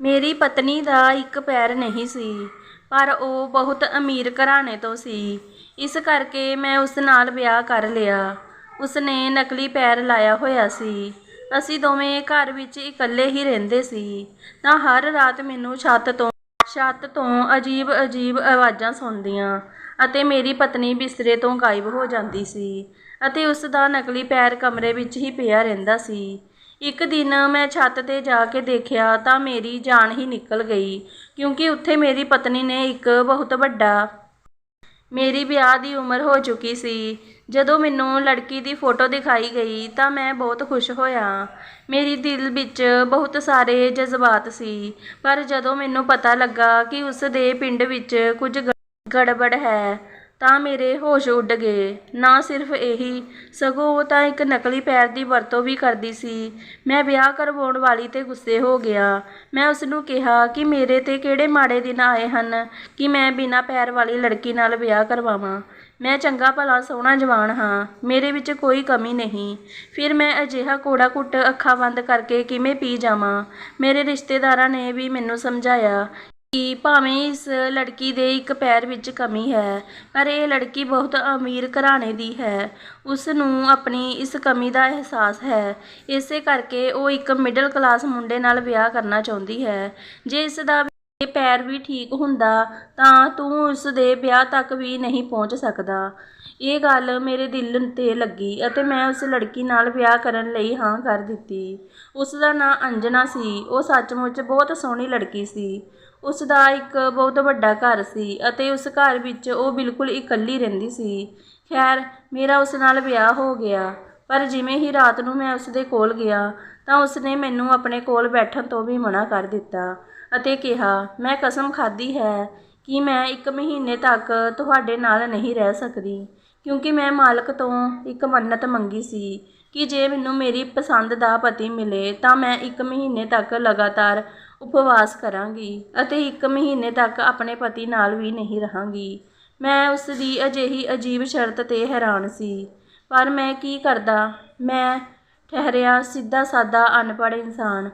ਮੇਰੀ ਪਤਨੀ ਦਾ ਇੱਕ ਪੈਰ ਨਹੀਂ ਸੀ, ਪਰ ਉਹ ਬਹੁਤ ਅਮੀਰ ਘਰਾਣੇ ਤੋਂ ਸੀ। ਇਸ ਕਰਕੇ ਮੈਂ ਉਸ ਨਾਲ ਵਿਆਹ ਕਰ ਲਿਆ। ਉਸਨੇ ਨਕਲੀ ਪੈਰ ਲਾਇਆ ਹੋਇਆ ਸੀ। ਅਸੀਂ ਦੋਵੇਂ ਘਰ ਵਿੱਚ ਇਕੱਲੇ ਹੀ ਰਹਿੰਦੇ ਸੀ। ਤਾਂ ਹਰ ਰਾਤ ਮੈਨੂੰ ਛੱਤ ਤੋਂ ਛੱਤ ਤੋਂ ਅਜੀਬ ਅਜੀਬ ਆਵਾਜ਼ਾਂ ਸੁਣਦੀਆਂ ਅਤੇ ਮੇਰੀ ਪਤਨੀ ਬਿਸਤਰੇ ਤੋਂ ਗਾਇਬ ਹੋ ਜਾਂਦੀ ਸੀ ਅਤੇ ਉਸ ਦਾ ਨਕਲੀ ਪੈਰ ਕਮਰੇ ਵਿੱਚ ਹੀ ਪਿਆ ਰਹਿੰਦਾ ਸੀ। ਇੱਕ ਦਿਨ ਮੈਂ ਛੱਤ ਤੇ ਜਾ ਕੇ ਦੇਖਿਆ ਤਾਂ ਮੇਰੀ ਜਾਨ ਹੀ ਨਿਕਲ ਗਈ, ਕਿਉਂਕਿ ਉੱਥੇ ਮੇਰੀ ਪਤਨੀ ਨੇ ਇੱਕ ਬਹੁਤ ਵੱਡਾ ਮੇਰੀ ਵਿਆਹ ਦੀ ਉਮਰ ਹੋ ਚੁੱਕੀ ਸੀ। ਜਦੋਂ ਮੈਨੂੰ ਲੜਕੀ ਦੀ ਫੋਟੋ ਦਿਖਾਈ ਗਈ ਤਾਂ ਮੈਂ ਬਹੁਤ ਖੁਸ਼ ਹੋਇਆ। ਮੇਰੀ ਦਿਲ ਵਿੱਚ ਬਹੁਤ ਸਾਰੇ ਜਜ਼ਬਾਤ ਸੀ, ਪਰ ਜਦੋਂ ਮੈਨੂੰ ਪਤਾ ਲੱਗਾ ਕਿ ਉਸ ਦੇ ਪਿੰਡ ਵਿੱਚ ਕੁਝ ਗ- ਗੜਬੜ ਹੈ ਤਾਂ ਮੇਰੇ ਹੋਸ਼ ਉੱਡ ਗਏ। ਨਾ ਸਿਰਫ ਇਹੀ, ਸਗੋਂ ਉਹ ਤਾਂ ਇੱਕ ਨਕਲੀ ਪੈਰ ਦੀ ਵਰਤੋਂ ਵੀ ਕਰਦੀ ਸੀ। ਮੈਂ ਵਿਆਹ ਕਰਵਾਉਣ ਵਾਲੀ ਤੇ ਗੁੱਸੇ ਹੋ ਗਿਆ। ਮੈਂ ਉਸ ਨੂੰ ਕਿਹਾ ਕਿ ਮੇਰੇ ਤੇ ਕਿਹੜੇ ਮਾੜੇ ਦਿਨ ਆਏ ਹਨ ਕਿ ਮੈਂ ਬਿਨਾਂ ਪੈਰ ਵਾਲੀ ਲੜਕੀ ਨਾਲ ਵਿਆਹ ਕਰਵਾਵਾਂ। ਮੈਂ ਚੰਗਾ ਭਲਾ ਸੋਹਣਾ ਜਵਾਨ ਹਾਂ, ਮੇਰੇ ਵਿੱਚ ਕੋਈ ਕਮੀ ਨਹੀਂ। ਫਿਰ ਮੈਂ ਅਜਿਹਾ ਕੋੜਾ ਘੁੱਟ ਅੱਖਾਂ ਬੰਦ ਕਰਕੇ ਕਿਵੇਂ ਪੀ ਜਾਵਾਂ? ਮੇਰੇ ਰਿਸ਼ਤੇਦਾਰਾਂ ਨੇ ਵੀ ਮੈਨੂੰ ਸਮਝਾਇਆ ਕਿ ਭਾਵੇਂ ਇਸ ਲੜਕੀ ਦੇ ਇੱਕ ਪੈਰ ਵਿੱਚ ਕਮੀ ਹੈ, ਪਰ ਇਹ ਲੜਕੀ ਬਹੁਤ ਅਮੀਰ ਘਰਾਣੇ ਦੀ ਹੈ। ਉਸ ਨੂੰ ਆਪਣੀ ਇਸ ਕਮੀ ਦਾ ਅਹਿਸਾਸ ਹੈ। ਇਸੇ ਕਰਕੇ ਉਹ ਇੱਕ ਮਿਡਲ ਕਲਾਸ ਮੁੰਡੇ ਨਾਲ ਵਿਆਹ ਕਰਨਾ ਚਾਹੁੰਦੀ ਹੈ। ਜੇ ਇਸ ਦਾ ਪੈਰ ਵੀ ਠੀਕ ਹੁੰਦਾ, ਤਾਂ ਤੂੰ ਉਸ ਦੇ ਵਿਆਹ ਤੱਕ ਵੀ ਨਹੀਂ ਪਹੁੰਚ ਸਕਦਾ। ਇਹ ਗੱਲ ਮੇਰੇ ਦਿਲ ਤੇ ਲੱਗੀ ਅਤੇ ਮੈਂ ਉਸ ਲੜਕੀ ਨਾਲ ਵਿਆਹ ਕਰਨ ਲਈ ਹਾਂ ਕਰ ਦਿੱਤੀ। ਉਸ ਦਾ ਨਾਂ ਅੰਜਨਾ ਸੀ। ਉਹ ਸੱਚਮੁੱਚ ਬਹੁਤ ਸੋਹਣੀ ਲੜਕੀ ਸੀ। ਉਸ ਦਾ ਇੱਕ ਬਹੁਤ ਵੱਡਾ ਘਰ ਸੀ ਅਤੇ ਉਸ ਘਰ ਵਿੱਚ ਉਹ ਬਿਲਕੁਲ ਇਕੱਲੀ ਰਹਿੰਦੀ ਸੀ। ਖੈਰ, ਮੇਰਾ ਉਸ ਨਾਲ ਵਿਆਹ ਹੋ ਗਿਆ, ਪਰ ਜਿਵੇਂ ਹੀ ਰਾਤ ਨੂੰ ਮੈਂ ਉਸ ਦੇ ਕੋਲ ਗਿਆ, ਤਾਂ ਉਸਨੇ ਮੈਨੂੰ ਆਪਣੇ ਕੋਲ ਬੈਠਣ ਤੋਂ ਵੀ ਮਨਾ ਕਰ ਦਿੱਤਾ ਅਤੇ ਕਿਹਾ, ਮੈਂ ਕਸਮ ਖਾਧੀ ਹੈ ਕਿ ਮੈਂ ਇੱਕ ਮਹੀਨੇ ਤੱਕ ਤੁਹਾਡੇ ਨਾਲ ਨਹੀਂ ਰਹਿ ਸਕਦੀ, ਕਿਉਂਕਿ ਮੈਂ ਮਾਲਕ ਤੋਂ ਇੱਕ ਮੰਨਤ ਮੰਗੀ ਸੀ ਕਿ ਜੇ ਮੈਨੂੰ ਮੇਰੀ ਪਸੰਦ ਦਾ ਪਤੀ ਮਿਲੇ, ਤਾਂ ਮੈਂ ਇੱਕ ਮਹੀਨੇ ਤੱਕ ਲਗਾਤਾਰ ਉਪਵਾਸ ਕਰਾਂਗੀ ਅਤੇ ਇੱਕ ਮਹੀਨੇ ਤੱਕ ਆਪਣੇ ਪਤੀ ਨਾਲ ਵੀ ਨਹੀਂ ਰਹਾਂਗੀ। ਮੈਂ ਉਸ ਦੀ ਅਜਿਹੀ ਅਜੀਬ ਸ਼ਰਤ ਤੇ ਹੈਰਾਨ ਸੀ। ਪਰ ਮੈਂ ਕੀ ਕਰਦਾ? ਮੈਂ ਠਹਿਰਿਆ ਸਿੱਧਾ ਸਾਦਾ ਅਨਪੜ੍ਹ ਇਨਸਾਨ।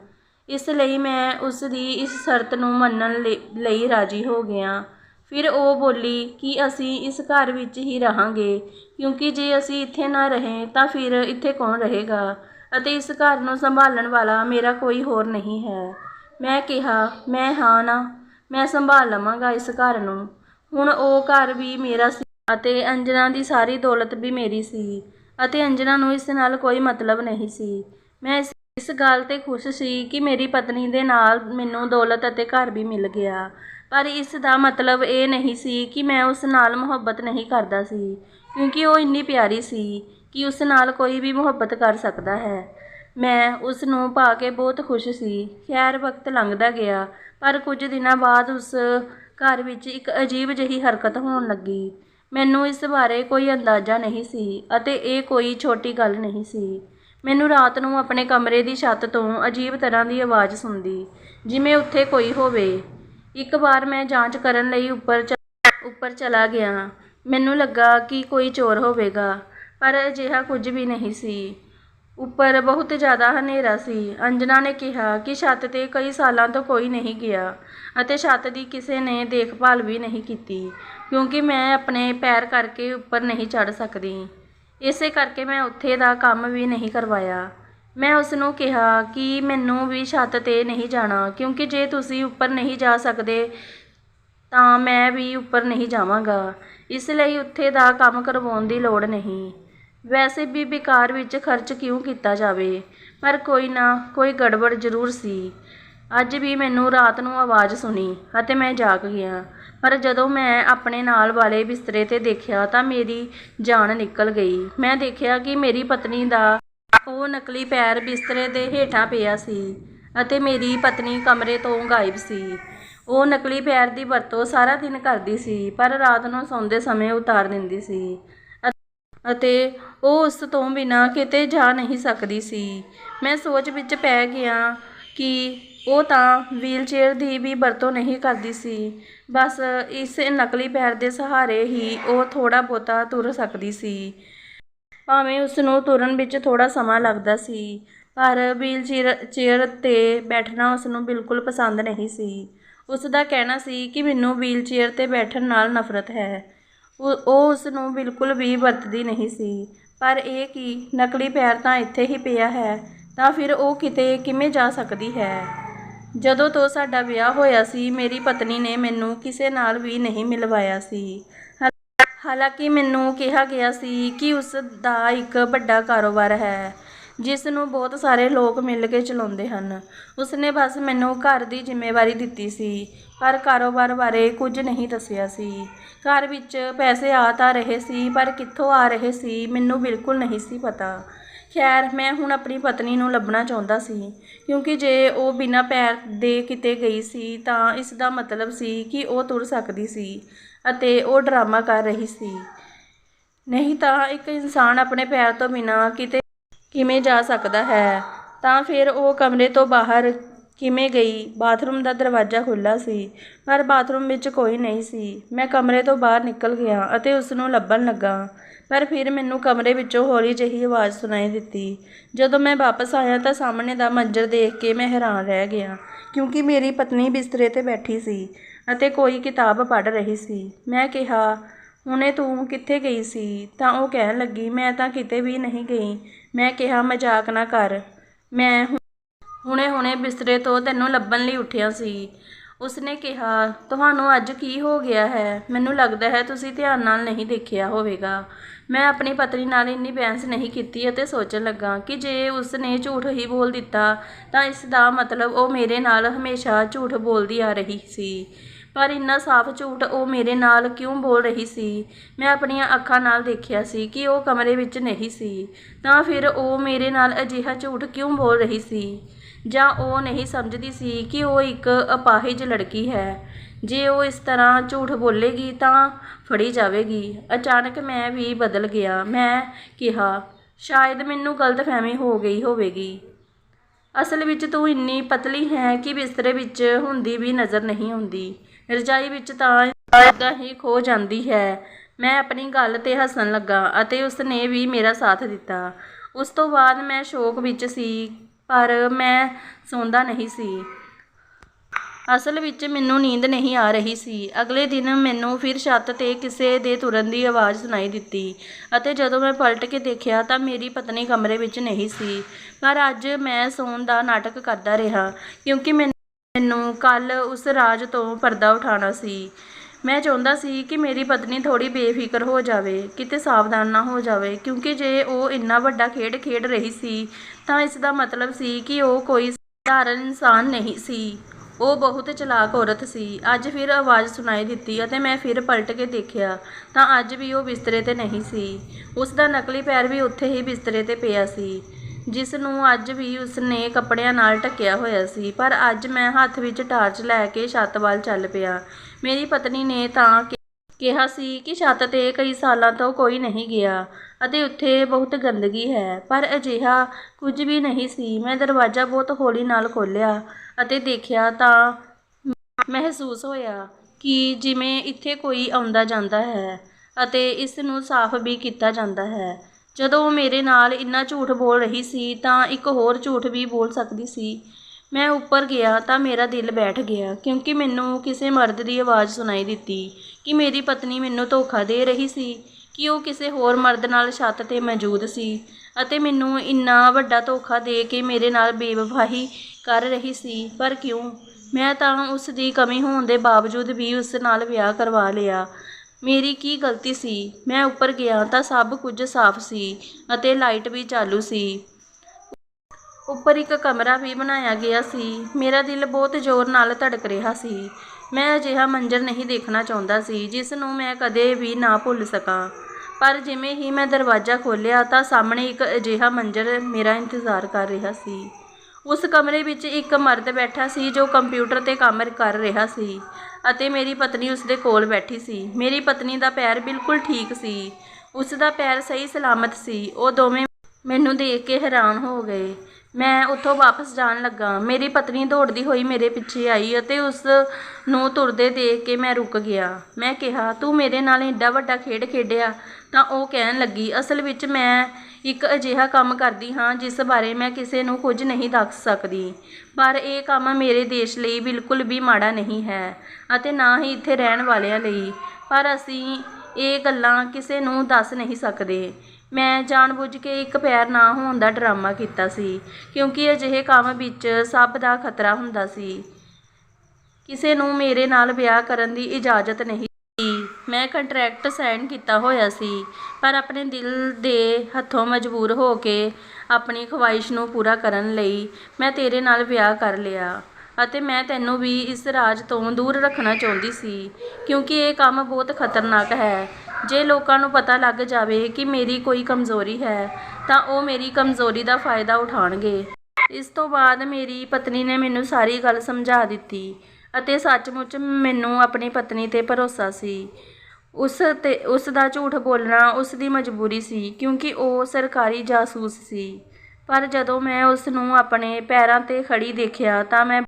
ਇਸ ਲਈ ਮੈਂ ਉਸ ਦੀ ਇਸ ਸ਼ਰਤ ਨੂੰ ਮੰਨਣ ਲਈ- ਲਈ ਰਾਜੀ ਹੋ ਗਿਆ। ਫਿਰ ਉਹ ਬੋਲੀ ਕਿ ਅਸੀਂ ਇਸ ਘਰ ਵਿੱਚ ਹੀ ਰਹਾਂਗੇ, ਕਿਉਂਕਿ ਜੇ ਅਸੀਂ ਇੱਥੇ ਨਾ ਰਹੇ ਤਾਂ ਫਿਰ ਇੱਥੇ ਕੌਣ ਰਹੇਗਾ? ਅਤੇ ਇਸ ਘਰ ਨੂੰ ਸੰਭਾਲਣ ਵਾਲਾ ਮੇਰਾ ਕੋਈ ਹੋਰ ਨਹੀਂ ਹੈ। ਮੈਂ ਕਿਹਾ, ਮੈਂ ਹਾਂ ਨਾ, ਮੈਂ ਸੰਭਾਲ ਲਵਾਂਗਾ ਇਸ ਘਰ ਨੂੰ। ਹੁਣ ਉਹ ਘਰ ਵੀ ਮੇਰਾ ਸੀ ਅਤੇ ਅੰਜਨਾ ਦੀ ਸਾਰੀ ਦੌਲਤ ਵੀ ਮੇਰੀ ਸੀ ਅਤੇ ਅੰਜਨਾ ਨੂੰ ਇਸ ਨਾਲ ਕੋਈ ਮਤਲਬ ਨਹੀਂ ਸੀ। ਮੈਂ ਇਸ ਇਸ ਗੱਲ ਤੇ ਖੁਸ਼ ਸੀ ਕਿ ਮੇਰੀ ਪਤਨੀ ਦੇ ਨਾਲ ਮੈਨੂੰ ਦੌਲਤ ਅਤੇ ਘਰ ਵੀ ਮਿਲ ਗਿਆ। ਪਰ ਇਸ ਦਾ ਮਤਲਬ ਇਹ ਨਹੀਂ ਸੀ ਕਿ ਮੈਂ ਉਸ ਨਾਲ ਮੁਹੱਬਤ ਨਹੀਂ ਕਰਦਾ ਸੀ, ਕਿਉਂਕਿ ਉਹ ਇੰਨੀ ਪਿਆਰੀ ਸੀ ਕਿ ਉਸ ਨਾਲ ਕੋਈ ਵੀ ਮੁਹੱਬਤ ਕਰ ਸਕਦਾ ਹੈ। ਮੈਂ ਉਸ ਨੂੰ ਪਾ ਕੇ ਬਹੁਤ ਖੁਸ਼ ਸੀ। ਖੈਰ, ਵਕਤ ਲੰਘਦਾ ਗਿਆ, ਪਰ ਕੁਝ ਦਿਨਾਂ ਬਾਅਦ ਉਸ ਘਰ ਵਿੱਚ ਇੱਕ ਅਜੀਬ ਜਿਹੀ ਹਰਕਤ ਹੋਣ ਲੱਗੀ। ਮੈਨੂੰ ਇਸ ਬਾਰੇ ਕੋਈ ਅੰਦਾਜ਼ਾ ਨਹੀਂ ਸੀ ਅਤੇ ਇਹ ਕੋਈ ਛੋਟੀ ਗੱਲ ਨਹੀਂ ਸੀ। ਮੈਨੂੰ ਰਾਤ ਨੂੰ ਆਪਣੇ ਕਮਰੇ ਦੀ ਛੱਤ ਤੋਂ ਅਜੀਬ ਤਰ੍ਹਾਂ ਦੀ ਆਵਾਜ਼ ਸੁਣਦੀ, ਜਿਵੇਂ ਉੱਥੇ ਕੋਈ ਹੋਵੇ। ਇੱਕ ਵਾਰ ਮੈਂ ਜਾਂਚ ਕਰਨ ਲਈ ਉੱਪਰ ਚ- ਉੱਪਰ ਚਲਾ ਗਿਆ। ਮੈਨੂੰ ਲੱਗਾ ਕਿ ਕੋਈ ਚੋਰ ਹੋਵੇਗਾ, ਪਰ ਅਜਿਹਾ ਕੁਝ ਵੀ ਨਹੀਂ ਸੀ। ਉੱਪਰ ਬਹੁਤ ਜ਼ਿਆਦਾ ਹਨੇਰਾ ਸੀ। ਅੰਜਨਾ ਨੇ ਕਿਹਾ ਕਿ ਛੱਤ ਤੇ ਕਈ ਸਾਲਾਂ ਤੋਂ ਕੋਈ ਨਹੀਂ ਗਿਆ ਅਤੇ ਛੱਤ ਦੀ ਕਿਸੇ ਨੇ ਦੇਖਭਾਲ ਵੀ ਨਹੀਂ ਕੀਤੀ, ਕਿਉਂਕਿ ਮੈਂ ਆਪਣੇ ਪੈਰ ਕਰਕੇ ਉੱਪਰ ਨਹੀਂ ਚੜ੍ਹ ਸਕਦੀ। ਇਸੇ ਕਰਕੇ ਮੈਂ ਉੱਥੇ ਦਾ ਕੰਮ ਵੀ ਨਹੀਂ ਕਰਵਾਇਆ। ਮੈਂ ਉਸ ਨੂੰ ਕਿਹਾ ਕਿ ਮੈਨੂੰ ਵੀ ਛੱਤ ਤੇ ਨਹੀਂ ਜਾਣਾ, ਕਿਉਂਕਿ ਜੇ ਤੁਸੀਂ ਉੱਪਰ ਨਹੀਂ ਜਾ ਸਕਦੇ ਤਾਂ ਮੈਂ ਵੀ ਉੱਪਰ ਨਹੀਂ ਜਾਵਾਂਗਾ। ਇਸ ਲਈ ਉੱਥੇ ਦਾ ਕੰਮ ਕਰਵਾਉਣ ਦੀ ਲੋੜ ਨਹੀਂ। ਵੈਸੇ ਵੀ ਬੇਕਾਰ ਵਿੱਚ ਖਰਚ ਕਿਉਂ ਕੀਤਾ ਜਾਵੇ? ਪਰ ਕੋਈ ਨਾ, ਕੋਈ ਗੜਬੜ ਜ਼ਰੂਰ ਸੀ। ਅੱਜ ਵੀ ਮੈਨੂੰ ਰਾਤ ਨੂੰ ਆਵਾਜ਼ ਸੁਣੀ ਅਤੇ ਮੈਂ ਜਾਗ ਗਿਆ। ਪਰ ਜਦੋਂ ਮੈਂ ਆਪਣੇ ਨਾਲ ਵਾਲੇ ਬਿਸਤਰੇ ਤੇ ਦੇਖਿਆ ਤਾਂ ਮੇਰੀ ਜਾਨ ਨਿਕਲ ਗਈ। ਮੈਂ ਦੇਖਿਆ ਕਿ ਮੇਰੀ ਪਤਨੀ ਦਾ ਉਹ ਨਕਲੀ ਪੈਰ ਬਿਸਤਰੇ ਦੇ ਹੇਠਾਂ ਪਿਆ ਸੀ ਅਤੇ ਮੇਰੀ ਪਤਨੀ ਕਮਰੇ ਤੋਂ ਗਾਇਬ ਸੀ। ਉਹ ਨਕਲੀ ਪੈਰ ਦੀ ਵਰਤੋਂ ਸਾਰਾ ਦਿਨ ਕਰਦੀ ਸੀ, ਪਰ ਰਾਤ ਨੂੰ ਸੌਂਦੇ ਸਮੇਂ ਉਤਾਰ ਦਿੰਦੀ ਸੀ। ਅਤੇ ਉਹ ਉਸ ਤੋਂ ਬਿਨਾਂ ਕਿਤੇ ਜਾ ਨਹੀਂ ਸਕਦੀ ਸੀ। ਮੈਂ ਸੋਚ ਵਿੱਚ ਪੈ ਗਿਆ ਕਿ ਉਹ ਤਾਂ ਵੀਲਚੇਅਰ ਦੀ ਵੀ ਵਰਤੋਂ ਨਹੀਂ ਕਰਦੀ ਸੀ। ਬਸ ਇਸ ਨਕਲੀ ਪੈਰ ਦੇ ਸਹਾਰੇ ਹੀ ਉਹ ਥੋੜ੍ਹਾ ਬਹੁਤਾ ਤੁਰ ਸਕਦੀ ਸੀ। ਭਾਵੇਂ ਉਸ ਨੂੰ ਤੁਰਨ ਵਿੱਚ ਥੋੜ੍ਹਾ ਸਮਾਂ ਲੱਗਦਾ ਸੀ, ਪਰ ਵੀਲ ਚੇਅਰ ਚੇਅਰ 'ਤੇ ਬੈਠਣਾ ਉਸ ਨੂੰ ਬਿਲਕੁਲ ਪਸੰਦ ਨਹੀਂ ਸੀ। ਉਸ ਦਾ ਕਹਿਣਾ ਸੀ ਕਿ ਮੈਨੂੰ ਵੀਲ ਚੇਅਰ 'ਤੇ ਬੈਠਣ ਨਾਲ ਨਫ਼ਰਤ ਹੈ। ਉਹ ਉਹ ਉਸ ਨੂੰ ਬਿਲਕੁਲ ਵੀ ਵਰਤਦੀ ਨਹੀਂ ਸੀ। ਪਰ ਇਹ ਕਿ ਨਕਲੀ ਪੈਰ ਤਾਂ ਇੱਥੇ ਹੀ ਪਿਆ ਹੈ, ਤਾਂ ਫਿਰ ਉਹ ਕਿਤੇ ਕਿਵੇਂ ਜਾ ਸਕਦੀ ਹੈ? ਜਦੋਂ ਤੋਂ ਸਾਡਾ ਵਿਆਹ ਹੋਇਆ ਸੀ, ਮੇਰੀ ਪਤਨੀ ਨੇ ਮੈਨੂੰ ਕਿਸੇ ਨਾਲ ਵੀ ਨਹੀਂ ਮਿਲਵਾਇਆ ਸੀ। ਹਾਲਾਂਕਿ ਮੈਨੂੰ ਕਿਹਾ ਗਿਆ ਸੀ ਕਿ ਉਸ ਦਾ ਇੱਕ ਵੱਡਾ ਕਾਰੋਬਾਰ ਹੈ। ਜਿਸ ਨੂੰ ਬਹੁਤ ਸਾਰੇ ਲੋਕ ਮਿਲ ਕੇ ਚਲਾਉਂਦੇ ਹਨ। ਉਸਨੇ ਬਸ ਮੈਨੂੰ ਘਰ ਦੀ ਜ਼ਿੰਮੇਵਾਰੀ ਦਿੱਤੀ ਸੀ, ਪਰ ਕਾਰੋਬਾਰ ਬਾਰੇ ਕੁਝ ਨਹੀਂ ਦੱਸਿਆ ਸੀ। ਘਰ ਵਿੱਚ ਪੈਸੇ ਆ ਤਾਂ ਰਹੇ ਸੀ, ਪਰ ਕਿੱਥੋਂ ਆ ਰਹੇ ਸੀ ਮੈਨੂੰ ਬਿਲਕੁਲ ਨਹੀਂ ਸੀ ਪਤਾ। ਖੈਰ, ਮੈਂ ਹੁਣ ਆਪਣੀ ਪਤਨੀ ਨੂੰ ਲੱਭਣਾ ਚਾਹੁੰਦਾ ਸੀ, ਕਿਉਂਕਿ ਜੇ ਉਹ ਬਿਨਾਂ ਪੈਰ ਦੇ ਕਿਤੇ ਗਈ ਸੀ ਤਾਂ ਇਸ ਦਾ ਮਤਲਬ ਸੀ ਕਿ ਉਹ ਤੁਰ ਸਕਦੀ ਸੀ ਅਤੇ ਉਹ ਡਰਾਮਾ ਕਰ ਰਹੀ ਸੀ। ਨਹੀਂ ਤਾਂ ਇੱਕ ਇਨਸਾਨ ਆਪਣੇ ਪੈਰ ਤੋਂ ਬਿਨਾਂ ਕਿਤੇ ਕਿਵੇਂ ਜਾ ਸਕਦਾ ਹੈ? ਤਾਂ ਫਿਰ ਉਹ ਕਮਰੇ ਤੋਂ ਬਾਹਰ ਕਿਵੇਂ ਗਈ? ਬਾਥਰੂਮ ਦਾ ਦਰਵਾਜ਼ਾ ਖੁੱਲ੍ਹਾ ਸੀ, ਪਰ ਬਾਥਰੂਮ ਵਿੱਚ ਕੋਈ ਨਹੀਂ ਸੀ। ਮੈਂ ਕਮਰੇ ਤੋਂ ਬਾਹਰ ਨਿਕਲ ਗਿਆ ਅਤੇ ਉਸ ਨੂੰ ਲੱਭਣ ਲੱਗਾ, ਪਰ ਫਿਰ ਮੈਨੂੰ ਕਮਰੇ ਵਿੱਚੋਂ ਹੌਲੀ ਜਿਹੀ ਆਵਾਜ਼ ਸੁਣਾਈ ਦਿੱਤੀ। ਜਦੋਂ ਮੈਂ ਵਾਪਸ ਆਇਆ ਤਾਂ ਸਾਹਮਣੇ ਦਾ ਮੰਜ਼ਰ ਦੇਖ ਕੇ ਮੈਂ ਹੈਰਾਨ ਰਹਿ ਗਿਆ, ਕਿਉਂਕਿ ਮੇਰੀ ਪਤਨੀ ਬਿਸਤਰੇ ਤੇ ਬੈਠੀ ਸੀ ਅਤੇ ਕੋਈ ਕਿਤਾਬ ਪੜ੍ਹ ਰਹੀ ਸੀ। ਮੈਂ ਕਿਹਾ, ਹੁਣੇ ਤੂੰ ਕਿੱਥੇ ਗਈ ਸੀ? ਤਾਂ ਉਹ ਕਹਿਣ ਲੱਗੀ, ਮੈਂ ਤਾਂ ਕਿਤੇ ਵੀ ਨਹੀਂ ਗਈ। ਮੈਂ ਕਿਹਾ, ਮਜ਼ਾਕ ਨਾ ਕਰ। ਮੈਂ ਹੁ- ਹੁਣੇ-ਹੁਣੇ ਬਿਸਤਰੇ ਤੋਂ ਤੈਨੂੰ ਲੱਭਣ ਲਈ ਉੱਠਿਆ ਸੀ। ਉਸਨੇ ਕਿਹਾ, ਤੁਹਾਨੂੰ ਅੱਜ ਕੀ ਹੋ ਗਿਆ ਹੈ? ਮੈਨੂੰ ਲੱਗਦਾ ਹੈ ਤੁਸੀਂ ਧਿਆਨ ਨਾਲ ਨਹੀਂ ਦੇਖਿਆ ਹੋਵੇਗਾ। ਮੈਂ ਆਪਣੀ ਪਤਨੀ ਨਾਲ ਇੰਨੀ ਬਹਿਸ ਨਹੀਂ ਕੀਤੀ ਅਤੇ ਸੋਚਣ ਲੱਗਾ ਕਿ ਜੇ ਉਸਨੇ ਝੂਠ ਹੀ ਬੋਲ ਦਿੱਤਾ, ਤਾਂ ਇਸ ਦਾ ਮਤਲਬ ਉਹ ਮੇਰੇ ਨਾਲ ਹਮੇਸ਼ਾ ਝੂਠ ਬੋਲਦੀ ਆ ਰਹੀ ਸੀ। ਪਰ ਇੰਨਾ ਸਾਫ਼ ਝੂਠ ਉਹ ਮੇਰੇ ਨਾਲ ਕਿਉਂ ਬੋਲ ਰਹੀ ਸੀ? ਮੈਂ ਆਪਣੀਆਂ ਅੱਖਾਂ ਨਾਲ ਦੇਖਿਆ ਸੀ ਕਿ ਉਹ ਕਮਰੇ ਵਿੱਚ ਨਹੀਂ ਸੀ। ਤਾਂ ਫਿਰ ਉਹ ਮੇਰੇ ਨਾਲ ਅਜਿਹਾ ਝੂਠ ਕਿਉਂ ਬੋਲ ਰਹੀ ਸੀ? ਜਾਂ ਉਹ ਨਹੀਂ ਸਮਝਦੀ ਸੀ ਕਿ ਉਹ ਇੱਕ ਅਪਾਹਿਜ ਲੜਕੀ ਹੈ? ਜੇ ਉਹ ਇਸ ਤਰ੍ਹਾਂ ਝੂਠ ਬੋਲੇਗੀ ਤਾਂ ਫੜੀ ਜਾਵੇਗੀ। ਅਚਾਨਕ ਮੈਂ ਵੀ ਬਦਲ ਗਿਆ। ਮੈਂ ਕਿਹਾ, ਸ਼ਾਇਦ ਮੈਨੂੰ ਗਲਤਫਹਿਮੀ ਹੋ ਗਈ ਹੋਵੇਗੀ। ਅਸਲ ਵਿੱਚ ਤੂੰ ਇੰਨੀ ਪਤਲੀ ਹੈ ਕਿ ਬਿਸਤਰੇ ਵਿੱਚ ਹੁੰਦੀ ਵੀ ਨਜ਼ਰ ਨਹੀਂ ਆਉਂਦੀ। ਰਜਾਈ ਵਿੱਚ ਤਾਂ ਏਦਾਂ ਹੀ ਖੋ ਜਾਂਦੀ ਹੈ। ਮੈਂ ਆਪਣੀ ਗੱਲ ਤੇ ਹੱਸਣ ਲੱਗਾ ਅਤੇ ਉਸ ਨੇ ਵੀ ਮੇਰਾ ਸਾਥ ਦਿੱਤਾ। ਉਸ ਤੋਂ ਬਾਅਦ ਮੈਂ ਸ਼ੌਕ ਵਿੱਚ ਸੀ, ਪਰ ਮੈਂ ਸੌਂਦਾ ਨਹੀਂ ਸੀ। ਅਸਲ ਵਿੱਚ ਮੈਨੂੰ ਨੀਂਦ ਨਹੀਂ ਆ ਰਹੀ ਸੀ। ਅਗਲੇ ਦਿਨ ਮੈਨੂੰ ਫਿਰ ਛੱਤ ਤੇ ਕਿਸੇ ਦੇ ਤੁਰਨ ਦੀ ਆਵਾਜ਼ ਸੁਣਾਈ ਦਿੱਤੀ ਅਤੇ ਜਦੋਂ ਮੈਂ ਪਲਟ ਕੇ ਦੇਖਿਆ ਤਾਂ ਮੇਰੀ ਪਤਨੀ ਕਮਰੇ ਵਿੱਚ ਨਹੀਂ ਸੀ। ਪਰ ਅੱਜ ਮੈਂ ਸੌਣ ਦਾ ਨਾਟਕ ਕਰਦਾ ਰਿਹਾ, ਕਿਉਂਕਿ ਮੈਨੂੰ ਮੈਨੂੰ ਕੱਲ ਉਸ ਰਾਜ ਤੋਂ ਪਰਦਾ ਉਠਾਉਣਾ ਸੀ। ਮੈਂ ਚਾਹੁੰਦਾ ਸੀ ਕਿ ਮੇਰੀ ਪਤਨੀ ਥੋੜੀ ਬੇਫਿਕਰ ਹੋ ਜਾਵੇ, ਕਿਤੇ ਸਾਵਧਾਨ ਨਾ ਹੋ ਜਾਵੇ, ਕਿਉਂਕਿ ਜੇ ਉਹ ਇੰਨਾ ਵੱਡਾ ਖੇਡ ਖੇਡ ਰਹੀ ਸੀ, ਤਾਂ ਇਸ ਦਾ ਮਤਲਬ ਸੀ ਕਿ ਉਹ ਕੋਈ ਸਧਾਰਨ ਇਨਸਾਨ ਨਹੀਂ ਸੀ। ਉਹ ਬਹੁਤ ਚਲਾਕ ਔਰਤ ਸੀ। ਅੱਜ ਫਿਰ ਆਵਾਜ਼ ਸੁਣਾਈ ਦਿੱਤੀ ਅਤੇ ਮੈਂ ਫਿਰ ਪਲਟ ਕੇ ਦੇਖਿਆ, ਤਾਂ ਅੱਜ ਵੀ ਉਹ ਬਿਸਤਰੇ ਤੇ ਨਹੀਂ ਸੀ। ਉਸ ਦਾ ਨਕਲੀ ਪੈਰ ਵੀ ਉੱਥੇ ਹੀ ਬਿਸਤਰੇ ਤੇ ਪਿਆ ਸੀ। ਜਿਸ ਨੂੰ ਅੱਜ ਵੀ ਉਸਨੇ ਕੱਪੜਿਆਂ ਨਾਲ ਢੱਕਿਆ ਹੋਇਆ ਸੀ। ਪਰ ਅੱਜ ਮੈਂ ਹੱਥ ਵਿੱਚ ਟਾਰਚ ਲੈ ਕੇ ਛੱਤ ਵੱਲ ਚੱਲ ਪਿਆ। ਮੇਰੀ ਪਤਨੀ ਨੇ ਤਾਂ ਕਿਹਾ ਸੀ ਕਿ ਛੱਤ ਤੇ ਕਈ ਸਾਲਾਂ ਤੋਂ ਕੋਈ ਨਹੀਂ ਗਿਆ ਅਤੇ ਉੱਥੇ ਬਹੁਤ ਗੰਦਗੀ ਹੈ। ਪਰ ਅਜਿਹਾ ਕੁਝ ਵੀ ਨਹੀਂ ਸੀ। ਮੈਂ ਦਰਵਾਜ਼ਾ ਬਹੁਤ ਹੌਲੀ ਨਾਲ ਖੋਲ੍ਹਿਆ ਅਤੇ ਦੇਖਿਆ ਤਾਂ ਮਹਿਸੂਸ ਹੋਇਆ ਕਿ ਜਿਵੇਂ ਇੱਥੇ ਕੋਈ ਆਉਂਦਾ ਜਾਂਦਾ ਹੈ ਅਤੇ ਇਸ ਨੂੰ ਸਾਫ਼ ਵੀ ਕੀਤਾ ਜਾਂਦਾ ਹੈ। ਜਦੋਂ ਉਹ ਮੇਰੇ ਨਾਲ ਇੰਨਾ ਝੂਠ ਬੋਲ ਰਹੀ ਸੀ ਤਾਂ ਇੱਕ ਹੋਰ ਝੂਠ ਵੀ ਬੋਲ ਸਕਦੀ ਸੀ। ਮੈਂ ਉੱਪਰ ਗਿਆ ਤਾਂ ਮੇਰਾ ਦਿਲ ਬੈਠ ਗਿਆ ਕਿਉਂਕਿ ਮੈਨੂੰ ਕਿਸੇ ਮਰਦ ਦੀ ਆਵਾਜ਼ ਸੁਣਾਈ ਦਿੱਤੀ ਕਿ ਮੇਰੀ ਪਤਨੀ ਮੈਨੂੰ ਧੋਖਾ ਦੇ ਰਹੀ ਸੀ, ਕਿ ਉਹ ਕਿਸੇ ਹੋਰ ਮਰਦ ਨਾਲ ਛੱਤ ਤੇ ਮੌਜੂਦ ਸੀ ਅਤੇ ਮੈਨੂੰ ਇੰਨਾ ਵੱਡਾ ਧੋਖਾ ਦੇ ਕੇ ਮੇਰੇ ਨਾਲ ਬੇਵਫਾਹੀ ਕਰ ਰਹੀ ਸੀ। ਪਰ ਕਿਉਂ? ਮੈਂ ਤਾਂ ਉਸ ਦੀ ਕਮੀ ਹੋਣ ਦੇ ਬਾਵਜੂਦ ਵੀ ਉਸ ਨਾਲ ਵਿਆਹ ਕਰਵਾ ਲਿਆ। ਮੇਰੀ ਕੀ ਗਲਤੀ ਸੀ? ਮੈਂ ਉੱਪਰ ਗਿਆ ਤਾਂ ਸਭ ਕੁਝ ਸਾਫ਼ ਸੀ ਅਤੇ ਲਾਈਟ ਵੀ ਚਾਲੂ ਸੀ। ਉੱਪਰ ਇੱਕ ਕਮਰਾ ਵੀ ਬਣਾਇਆ ਗਿਆ ਸੀ। ਮੇਰਾ ਦਿਲ ਬਹੁਤ ਜ਼ੋਰ ਨਾਲ ਧੜਕ ਰਿਹਾ ਸੀ। ਮੈਂ ਅਜਿਹਾ ਮੰਜ਼ਰ ਨਹੀਂ ਦੇਖਣਾ ਚਾਹੁੰਦਾ ਸੀ ਜਿਸ ਨੂੰ ਮੈਂ ਕਦੇ ਵੀ ਨਾ ਭੁੱਲ ਸਕਾਂ। ਪਰ ਜਿਵੇਂ ਹੀ ਮੈਂ ਦਰਵਾਜ਼ਾ ਖੋਲ੍ਹਿਆ ਤਾਂ ਸਾਹਮਣੇ ਇੱਕ ਅਜਿਹਾ ਮੰਜ਼ਰ ਮੇਰਾ ਇੰਤਜ਼ਾਰ ਕਰ ਰਿਹਾ ਸੀ। ਉਸ ਕਮਰੇ ਵਿੱਚ ਇੱਕ ਮਰਦ ਬੈਠਾ ਸੀ ਜੋ ਕੰਪਿਊਟਰ ਤੇ ਕੰਮ ਕਰ ਰਿਹਾ ਸੀ। ਅਤੇ ਮੇਰੀ ਪਤਨੀ ਉਸ ਦੇ ਕੋਲ ਬੈਠੀ ਸੀ। ਮੇਰੀ ਪਤਨੀ ਦਾ ਪੈਰ ਬਿਲਕੁਲ ਠੀਕ ਸੀ। ਉਸ ਦਾ ਪੈਰ ਸਹੀ ਸਲਾਮਤ ਸੀ। ਉਹ ਦੋਵੇਂ ਮੈਨੂੰ ਦੇਖ ਕੇ ਹੈਰਾਨ ਹੋ ਗਏ। ਮੈਂ ਉੱਥੋਂ ਵਾਪਸ ਜਾਣ ਲੱਗਾ। ਮੇਰੀ ਪਤਨੀ ਦੌੜਦੀ ਹੋਈ ਮੇਰੇ ਪਿੱਛੇ ਆਈ ਅਤੇ ਉਸ ਨੂੰ ਤੁਰਦੇ ਦੇਖ ਕੇ ਮੈਂ ਰੁਕ ਗਿਆ। ਮੈਂ ਕਿਹਾ, ਤੂੰ ਮੇਰੇ ਨਾਲ ਏਡਾ ਵੱਡਾ ਖੇਡ ਖੇਡਿਆ? ਤਾਂ ਉਹ ਕਹਿਣ ਲੱਗੀ, ਅਸਲ ਵਿੱਚ ਮੈਂ ਇੱਕ ਅਜਿਹਾ ਕੰਮ ਕਰਦੀ ਹਾਂ ਜਿਸ ਬਾਰੇ ਮੈਂ ਕਿਸੇ ਨੂੰ ਕੁਝ ਨਹੀਂ ਦੱਸ ਸਕਦੀ। ਪਰ ਇਹ ਕੰਮ ਮੇਰੇ ਦੇਸ਼ ਲਈ ਬਿਲਕੁਲ ਵੀ ਮਾੜਾ ਨਹੀਂ ਹੈ ਅਤੇ ਨਾ ਹੀ ਇੱਥੇ ਰਹਿਣ ਵਾਲਿਆਂ ਲਈ। ਪਰ ਅਸੀਂ ਇਹ ਗੱਲਾਂ ਕਿਸੇ ਨੂੰ ਦੱਸ ਨਹੀਂ ਸਕਦੇ। ਮੈਂ ਜਾਣਬੁੱਝ ਕੇ ਇੱਕ ਪੈਰ ਨਾ ਹੋਣ ਦਾ ਡਰਾਮਾ ਕੀਤਾ ਸੀ, ਕਿਉਂਕਿ ਅਜਿਹੇ ਕੰਮ ਵਿੱਚ ਸਭ ਦਾ ਖਤਰਾ ਹੁੰਦਾ ਸੀ। ਕਿਸੇ ਨੂੰ ਮੇਰੇ ਨਾਲ ਵਿਆਹ ਕਰਨ ਦੀ ਇਜਾਜ਼ਤ ਨਹੀਂ ਸੀ। ਮੈਂ ਕੰਟਰੈਕਟ ਸਾਈਨ ਕੀਤਾ ਹੋਇਆ ਸੀ, ਪਰ ਆਪਣੇ ਦਿਲ ਦੇ ਹੱਥੋਂ ਮਜਬੂਰ ਹੋ ਕੇ ਆਪਣੀ ਖਵਾਇਸ਼ ਨੂੰ ਪੂਰਾ ਕਰਨ ਲਈ ਮੈਂ ਤੇਰੇ ਨਾਲ ਵਿਆਹ ਕਰ ਲਿਆ। ਅਤੇ ਮੈਂ ਤੈਨੂੰ ਵੀ ਇਸ ਰਾਜ ਤੋਂ ਦੂਰ ਰੱਖਣਾ ਚਾਹੁੰਦੀ ਸੀ, ਕਿਉਂਕਿ ਇਹ ਕੰਮ ਬਹੁਤ ਖਤਰਨਾਕ ਹੈ। ਜੇ ਲੋਕਾਂ ਨੂੰ ਪਤਾ ਲੱਗ ਜਾਵੇ ਕਿ ਮੇਰੀ ਕੋਈ ਕਮਜ਼ੋਰੀ ਹੈ, ਤਾਂ ਉਹ ਮੇਰੀ ਕਮਜ਼ੋਰੀ ਦਾ ਫਾਇਦਾ ਉਠਾਉਣਗੇ। ਇਸ ਤੋਂ ਬਾਅਦ ਮੇਰੀ ਪਤਨੀ ਨੇ ਮੈਨੂੰ ਸਾਰੀ ਗੱਲ ਸਮਝਾ ਦਿੱਤੀ ਅਤੇ ਸੱਚਮੁੱਚ ਮੈਨੂੰ ਆਪਣੀ ਪਤਨੀ ਤੇ ਭਰੋਸਾ ਸੀ। ਉਸ ਤੇ, ਉਸ ਦਾ ਝੂਠ ਬੋਲਣਾ ਉਸ ਦੀ ਮਜਬੂਰੀ ਸੀ, ਕਿਉਂਕਿ ਉਹ ਸਰਕਾਰੀ ਜਾਸੂਸ ਸੀ। ਪਰ ਜਦੋਂ ਮੈਂ ਉਸ ਨੂੰ ਆਪਣੇ ਪੈਰਾਂ ਤੇ ਖੜੀ ਦੇਖਿਆ ਤਾਂ ਮੈਂ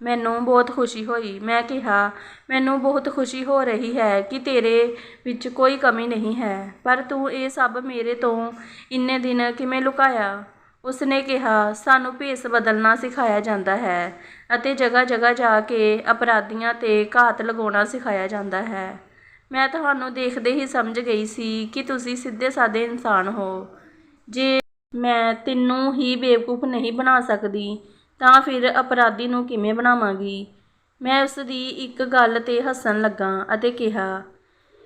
ਮੈਨੂੰ ਬਹੁਤ ਖੁਸ਼ੀ ਹੋਈ। ਮੈਂ ਕਿਹਾ, ਮੈਨੂੰ ਬਹੁਤ ਖੁਸ਼ੀ ਹੋ ਰਹੀ ਹੈ ਕਿ ਤੇਰੇ ਵਿੱਚ ਕੋਈ ਕਮੀ ਨਹੀਂ ਹੈ, ਪਰ ਤੂੰ ਇਹ ਸਭ ਮੇਰੇ ਤੋਂ ਇੰਨੇ ਦਿਨ ਕਿਵੇਂ ਲੁਕਾਇਆ? ਉਸਨੇ ਕਿਹਾ, ਸਾਨੂੰ ਭੇਸ ਬਦਲਣਾ ਸਿਖਾਇਆ ਜਾਂਦਾ ਹੈ ਅਤੇ ਜਗ੍ਹਾ ਜਗ੍ਹਾ ਜਾ ਕੇ ਅਪਰਾਧੀਆਂ ਤੇ ਘਾਤ ਲਗਾਉਣਾ ਸਿਖਾਇਆ ਜਾਂਦਾ ਹੈ। ਮੈਂ ਤੁਹਾਨੂੰ ਦੇਖਦੇ ਹੀ ਸਮਝ ਗਈ ਸੀ ਕਿ ਤੁਸੀਂ ਸਿੱਧੇ ਸਾਦੇ ਇਨਸਾਨ ਹੋ। ਜੇ ਮੈਂ ਤੈਨੂੰ ਹੀ ਬੇਵਕੂਫ ਨਹੀਂ ਬਣਾ ਸਕਦੀ ਤਾਂ ਫਿਰ ਅਪਰਾਧੀ ਨੂੰ ਕਿਵੇਂ ਬਣਾਵਾਂਗੀ? ਮੈਂ ਉਸ ਦੀ ਇੱਕ ਗੱਲ ਤੇ ਹੱਸਣ ਲੱਗਾ ਅਤੇ ਕਿਹਾ,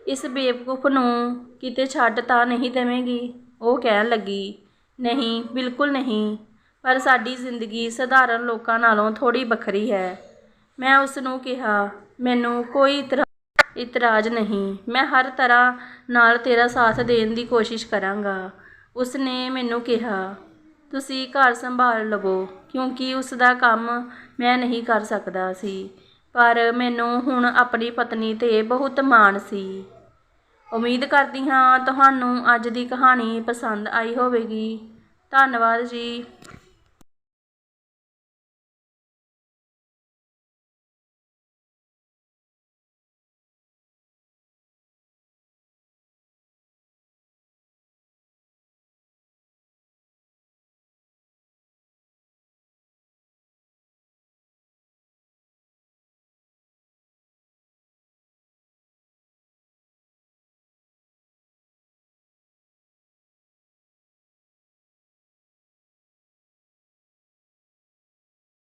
ਇਸ ਬੇਵਕੂਫ ਨੂੰ ਕਿਤੇ ਛੱਡ ਤਾਂ ਨਹੀਂ ਦੇਵੇਂਗੀ? ਉਹ ਕਹਿਣ ਲੱਗੀ, ਨਹੀਂ, ਬਿਲਕੁਲ ਨਹੀਂ। ਪਰ ਸਾਡੀ ਜ਼ਿੰਦਗੀ ਸਧਾਰਨ ਲੋਕਾਂ ਨਾਲੋਂ ਥੋੜੀ ਵੱਖਰੀ ਹੈ। ਮੈਂ ਉਸ ਨੂੰ ਕਿਹਾ, ਮੈਨੂੰ ਕੋਈ ਇਤਰਾ, ਇਤਰਾਜ਼ ਨਹੀਂ। ਮੈਂ ਹਰ ਤਰ੍ਹਾਂ ਨਾਲ ਤੇਰਾ ਸਾਥ ਦੇਣ ਦੀ ਕੋਸ਼ਿਸ਼ ਕਰਾਂਗਾ। ਉਸ ਨੇ ਮੈਨੂੰ ਕਿਹਾ ਤੁਸੀਂ ਘਰ ਸੰਭਾਲ ਲਵੋ, ਕਿਉਂਕਿ ਉਸ ਦਾ ਕੰਮ ਮੈਂ ਨਹੀਂ ਕਰ ਸਕਦਾ ਸੀ। ਪਰ ਮੈਨੂੰ ਹੁਣ ਆਪਣੀ ਪਤਨੀ ਤੇ ਬਹੁਤ ਮਾਣ ਸੀ। ਉਮੀਦ ਕਰਦੀ ਹਾਂ ਤੁਹਾਨੂੰ ਅੱਜ ਦੀ ਕਹਾਣੀ ਪਸੰਦ ਆਈ ਹੋਵੇਗੀ। ਧੰਨਵਾਦ ਜੀ।